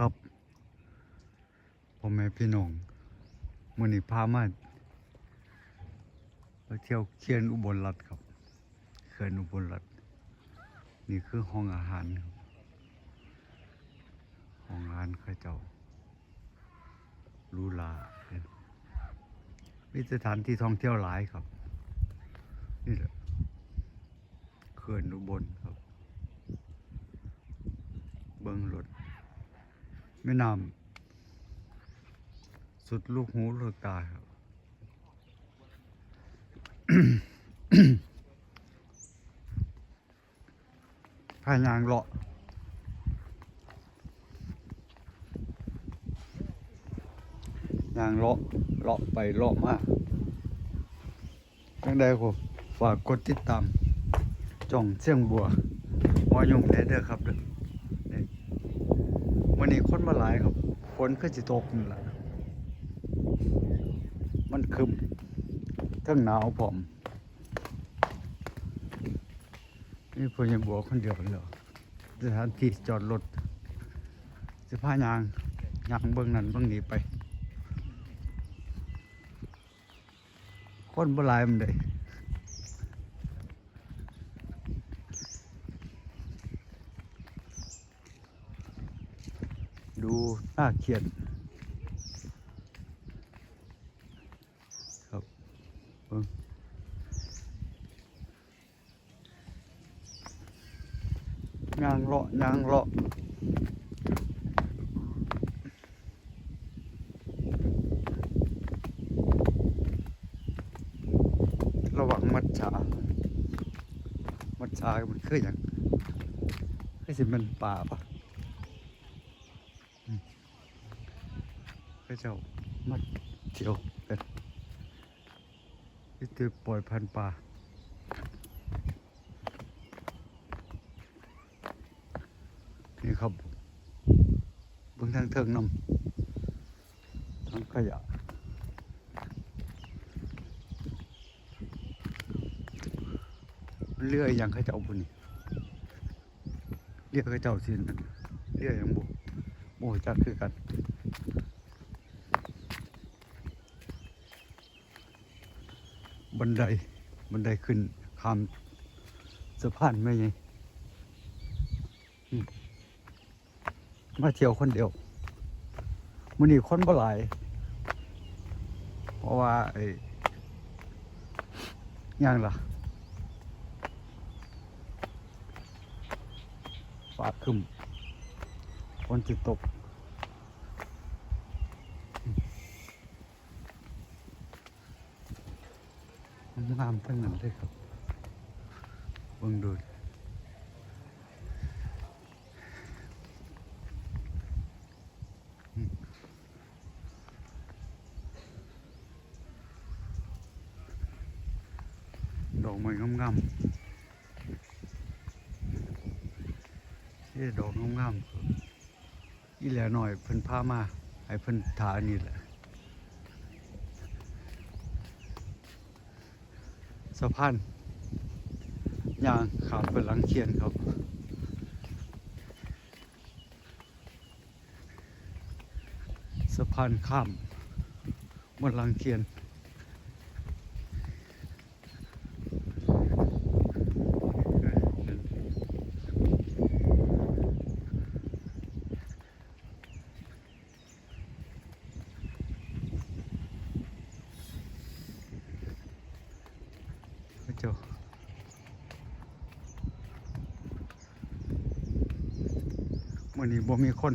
ครับพ่อแม่พี่น้องมื้อนี้พามาไปเที่ยวเขียนอุบลรัฐครับเขื่อนอุบลรัฐนี่คือห้องอาหารครับห้องอาหารข้าเจ้าหรูหราเป็นมีสถานที่ท่องเที่ยวหลายครับนี่แหละเขื่อนอุบลครับ เบิ้งรถ แม่น้ำสุดลูกหูลูกตาครับพายางเลาะยางเลาะเลาะไปเลาะมาจังใดผมฝากกดติดตามจ่องเสียงบัวหอยงแด้เด้อครับเด้อ วันนี้คนมาหลายครับฝนก็จะตกนี่แหละมันคึมทั้งหนาวผมนี่พยังบัวคนเดียวเหรอสถานที่จอดรถสิพายางยางเบื้องนั้นเบื้องนี้ไป คนบ่หลายมันเลย ดูน่าเขียนครับเบิ่งยางเลาะยางเลาะระวังมัดฉามัดฉามันคืออย่างคือสิมันป่าปะ ก็จะมาเที่ยวกันนี่คือปล่อยพันธุ์ปลานี่ครับเบื้องทางเทิงนำทั้งขยะเลื่อยยังเขาเจ้าบุญนี่เรียกเขาเจ้าสินนเลื่อยยังบุโอ้จักคือกัน บันไดบันไดขึ้นข้ามสะพานไม่ไงมาเที่ยวคนเดียวมันนี่คนบ่หลาย เพราะว่าไอ้ย่างล่ะฟ้าคึมฝนจะตก งามทั้งนั้นเลยครับบึงดูดอกไม้งามๆนี่ดอกงามๆอีแหล่หน่อยเพิ่นพามา ให้เพิ่นถานี่แหละ สะพานยางขามเป็นหลังเคียนครับสะพานข้ามบนหลังเคียน พระเจ้ามื่อนี้บ่มีคน